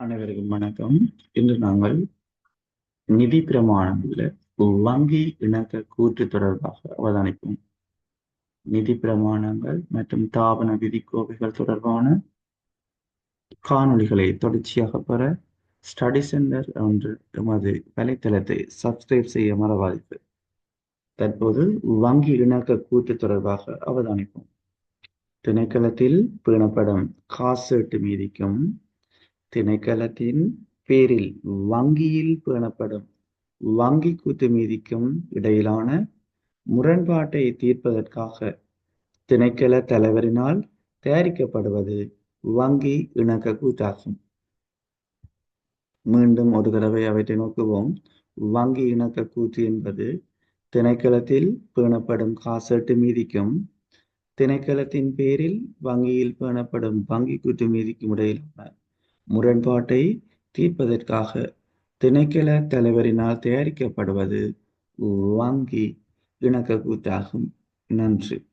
அனைவருக்கும் வணக்கம். இன்று நாங்கள் நிதி பிரமாணங்களில் வங்கி இணக்க கூற்று தொடர்பாக அவதானிப்போம். நிதி பிரமாணங்கள் மற்றும் தாபன விதிக்கோவைகள் தொடர்பான காணொளிகளை தொடர்ச்சியாக பெற ஸ்டடி சென்டர் என்று எமது வலைத்தளத்தை சப்ஸ்கிரைப் செய்ய மறவாதீர்கள். தற்போது வங்கி இணக்க கூற்று தொடர்பாக அவதானிப்போம். திணைக்களத்தில் பேணப்படும் காசேட்டு மீதிக்கும் திணைக்களத்தின் பேரில் வங்கியில் பேணப்படும் வங்கி கூத்து மீதிக்கும் இடையிலான முரண்பாட்டை தீர்ப்பதற்காக திணைக்கள தலைவரினால் தயாரிக்கப்படுவது வங்கி இணக்க கூட்டாகும். மீண்டும் ஒரு தடவை அவற்றை நோக்குவோம். வங்கி இணக்க கூத்து என்பது திணைக்களத்தில் பேணப்படும் காசட்டு மீதிக்கும் திணைக்களத்தின் பேரில் வங்கியில் பேணப்படும் வங்கி கூட்டு மீதிக்கும் இடையிலான முரண்பாட்டை தீர்ப்பதற்காக திணைக்கள தலைவரினால் தயாரிக்கப்படுவது வங்கி இணக்க கூட்டாகும் நன்றி.